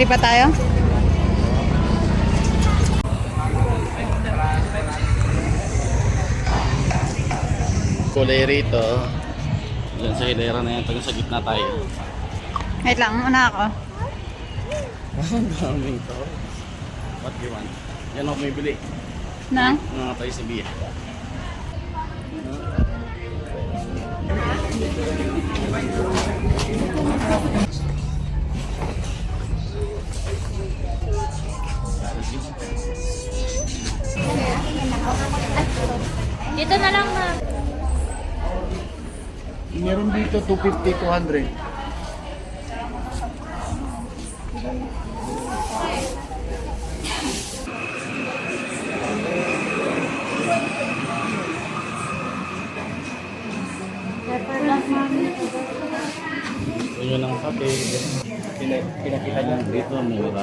Lipat tayo? Kulay rito. Diyan sa hilera na yan. Taga sa gitna tayo. Wait lang, una ako. Ang daming to. What do you want? Yan ako may bili. Na? Mga tayo sa biya. Dito na lang ma. Meron dito 250, 200. Gusto nyo ng kape. Pina- Pinakita nyo dito. Mura.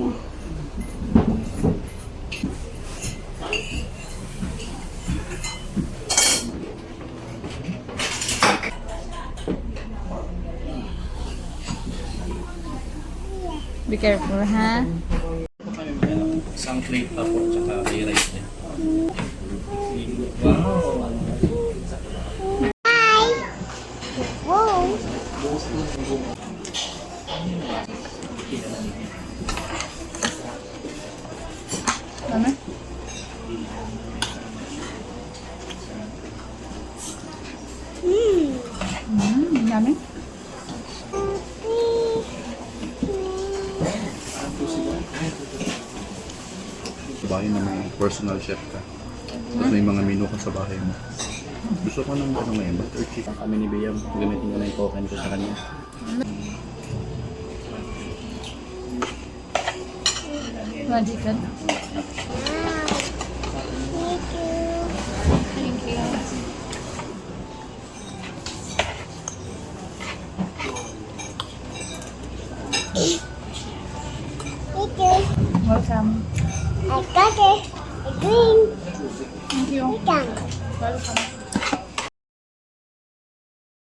Be careful, ha? Isang plate na po, tsaka may rice din. Wow! Ano? Mm, dami. Bahay na may personal chef ka. Tapos may mga menu ka sa bahay mo. Gusto ko ng ano ngayon, butter chicken. Kami ni Biyam, gamitin ko na yung token ko sa kanya. Magical. Welcome. I got it. A green Thank you. Welcome.